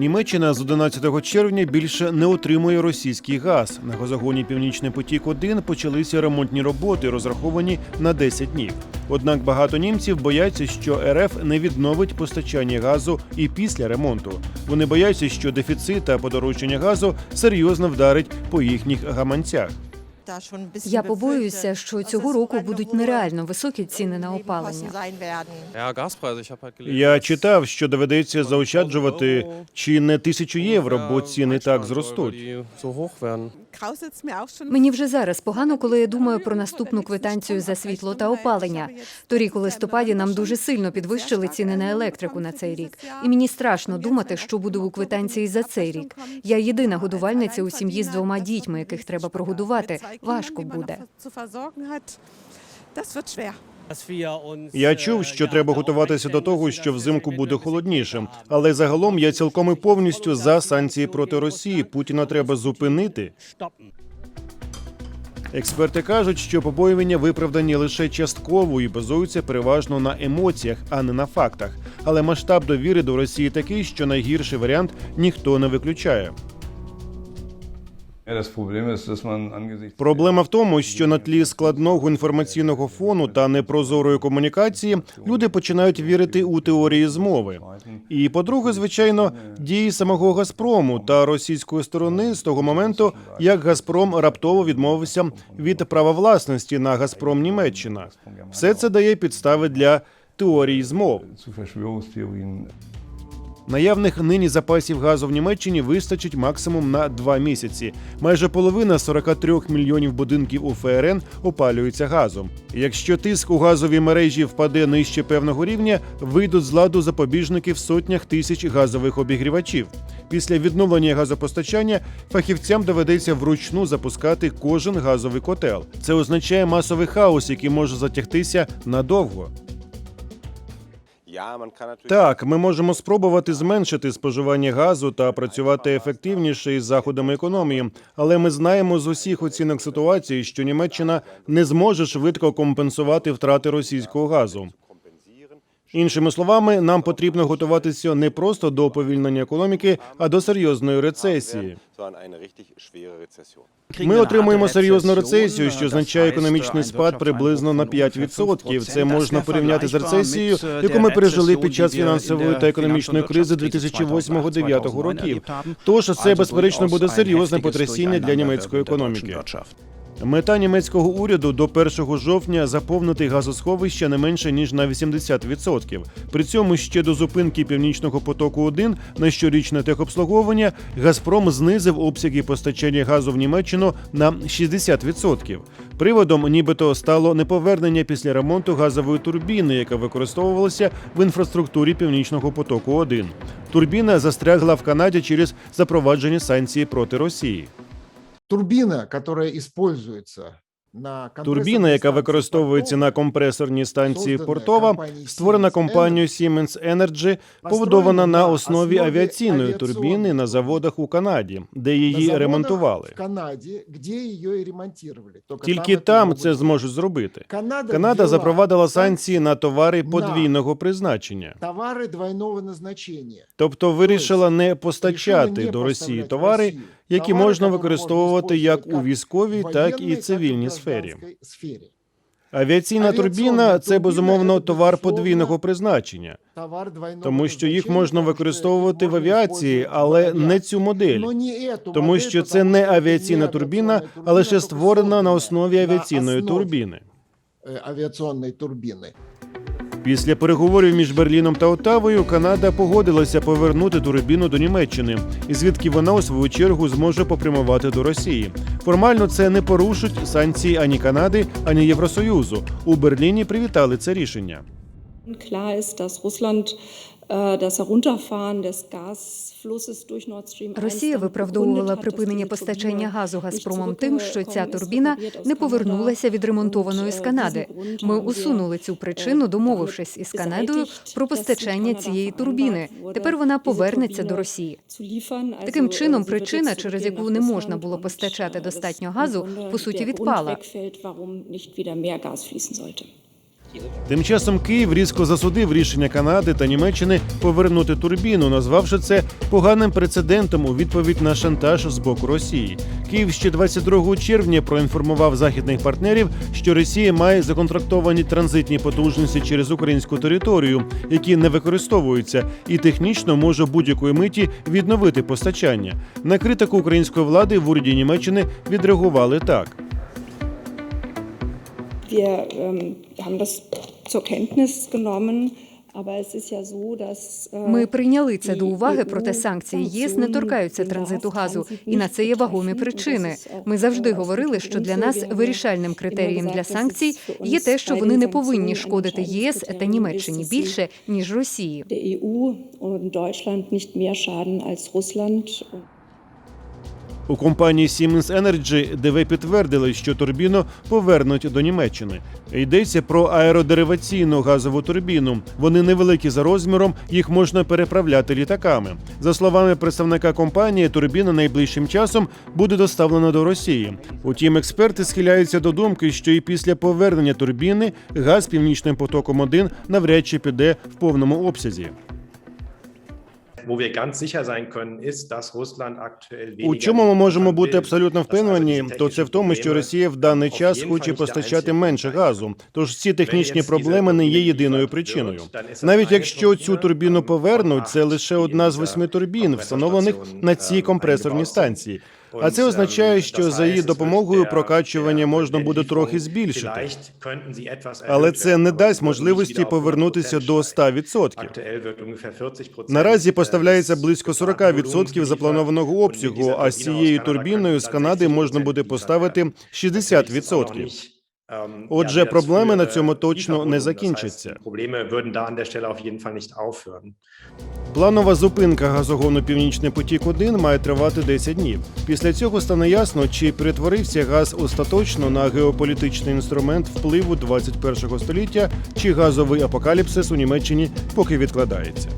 Німеччина з 11 червня більше не отримує російський газ. На газогоні Північний потік 1 почалися ремонтні роботи, розраховані на 10 днів. Однак багато німців бояться, що РФ не відновить постачання газу і після ремонту. Вони бояться, що дефіцит та подорожчання газу серйозно вдарить по їхніх гаманцях. Я побоююся, що цього року будуть нереально високі ціни на опалення. Я читав, що доведеться заощаджувати чи не тисячу євро, бо ціни так зростуть. Мені вже зараз погано, коли я думаю про наступну квитанцію за світло та опалення. Торік у листопаді нам дуже сильно підвищили ціни на електрику на цей рік. І мені страшно думати, що буде у квитанції за цей рік. Я єдина годувальниця у сім'ї з двома дітьми, яких треба прогодувати. Важко буде. Я чув, що треба готуватися до того, що взимку буде холодніше. Але загалом я цілком і повністю за санкції проти Росії. Путіна треба зупинити. Експерти кажуть, що побоювання виправдані лише частково і базуються переважно на емоціях, а не на фактах. Але масштаб довіри до Росії такий, що найгірший варіант ніхто не виключає. Проблема в тому, що на тлі складного інформаційного фону та непрозорої комунікації люди починають вірити у теорії змови. І по-друге, звичайно, дії самого Газпрому та російської сторони з того моменту, як Газпром раптово відмовився від права власності на Газпром Німеччина. Все це дає підстави для теорії змов. Наявних нині запасів газу в Німеччині вистачить максимум на два місяці. Майже половина 43 мільйонів будинків у ФРН опалюється газом. Якщо тиск у газовій мережі впаде нижче певного рівня, вийдуть з ладу запобіжники в сотнях тисяч газових обігрівачів. Після відновлення газопостачання фахівцям доведеться вручну запускати кожен газовий котел. Це означає масовий хаос, який може затягтися надовго. Так, ми можемо спробувати зменшити споживання газу та працювати ефективніше із заходами економії, але ми знаємо з усіх оцінок ситуації, що Німеччина не зможе швидко компенсувати втрати російського газу. Іншими словами, нам потрібно готуватися не просто до уповільнення економіки, а до серйозної рецесії. Ми отримуємо серйозну рецесію, що означає економічний спад приблизно на 5%. Це можна порівняти з рецесією, яку ми пережили під час фінансової та економічної кризи 2008-2009 років. Тож це безперечно буде серйозне потрясіння для німецької економіки. Мета німецького уряду до 1 жовтня заповнити газосховища не менше ніж на 80%. При цьому ще до зупинки північного потоку 1 на щорічне техобслуговування Газпром знизив обсяги постачання газу в Німеччину на 60%. Приводом, нібито стало неповернення після ремонту газової турбіни, яка використовувалася в інфраструктурі північного потоку 1 Турбіна застрягла в Канаді через запровадження санкцій проти Росії. Турбина, которая используется на Турбіна, яка використовується на компресорній станції Портова, створена компанією Siemens Energy, побудована на основі авіаційної турбіни на заводах у Канаді, де її ремонтували. в Канаде, где ее и ремонтировали. Только Тільки там це зможуть зробити. Канада, запровадила санкції на товари подвійного призначення, товары двойного назначения. тобто вирішила не постачати до Росії товари, які товары, можна которые використовувати можно як у использовать військовій, в так і военной, цивільній в сфері. гражданской сфере. Авіаційна Авіаційна турбіна це турбіна безумовно це, товар безусловно, подвійного призначення. Товар двойного Тому що їх назначения, можна потому что використовувати их в можно авіації, использовать в але авиации. не цю модель. Но не эту Тому модель, що це потому не что это авіаційна не турбіна, авиационная а лише турбина, створена только на основі на авіаційної основі, турбіни. э, авиационной турбины. Після переговорів між Берліном та Отавою Канада погодилася повернути турбіну до Німеччини, і звідки вона у свою чергу зможе попрямувати до Росії. Формально це не порушить санкції ані Канади, ані Євросоюзу. У Берліні привітали це рішення. Klar ist, dass äh, das Herunterfahren des Gasflusses durch Nord Stream 1 Росія виправдовувала припинення постачання газу Газпромом тим, що ця турбіна не повернулася відремонтованою з äh, Канади. Ми усунули цю äh, причину, домовившись із Канадою про постачання цієї турбіни. Тепер вона повернеться до Росії. Таким чином, äh, причина, через яку не можна було постачати äh, достатньо газу, по суті, відпала. Тим часом Київ різко засудив рішення Канади та Німеччини повернути турбіну, назвавши це поганим прецедентом у відповідь на шантаж з боку Росії. Київ ще 22 червня проінформував західних партнерів, що Росія має законтрактовані транзитні потужності через українську територію, які не використовуються, і технічно може будь-якої миті відновити постачання. На критику української влади в уряді Німеччини відреагували так. Wir ähm, haben das zur Kenntnis genommen, äh, Ми прийняли це до уваги, проте санкції ЄС не торкаються транзиту газу, і на це є вагомі причини. Ми завжди äh, говорили, що для нас вирішальним критерієм для санкцій є те, що вони не повинні шкодити ЄС та Німеччині більше ніж Росії. У компанії Siemens Energy ДВ підтвердили, що турбіну повернуть до Німеччини. Йдеться про аеродериваційну газову турбіну. Вони невеликі за розміром, їх можна переправляти літаками. За словами представника компанії, турбіна найближчим часом буде доставлена до Росії. Утім, експерти схиляються до думки, що і після повернення турбіни газ північним потоком 1 навряд чи піде в повному обсязі. Wo wir ganz sicher sein können, ist, dass Russland aktuell У weniger чому ми можемо бути абсолютно впевнені, то це в тому, що Росія в даний час хоче постачати менше газу. Тож ці технічні проблеми не є єдиною причиною. Навіть якщо цю турбіну ähm, повернуть, це лише одна з восьми турбін, встановлених на цій компресорній ähm, станції. А це означає, ähm, що за її допомогою прокачування можна буде трохи збільшити. Але це не дасть можливості повернутися 100% до steigen. 100%. Aktuell wird ungefähr 40% Наразі äh, поставляється близько geplanten 40% Volumens запланованого обсягу, а з цією турбіною з Канади 60% можна буде поставити werden. Natürlich ist es auch noch 60%. Ähm, Отже, проблеми на цьому точно не закінчаться. aufhören. Планова зупинка газогону Північний потік 1 має тривати 10 днів. Після цього стане ясно, чи перетворився газ остаточно на геополітичний інструмент впливу 21 століття, чи газовий апокаліпсис у Німеччині поки відкладається.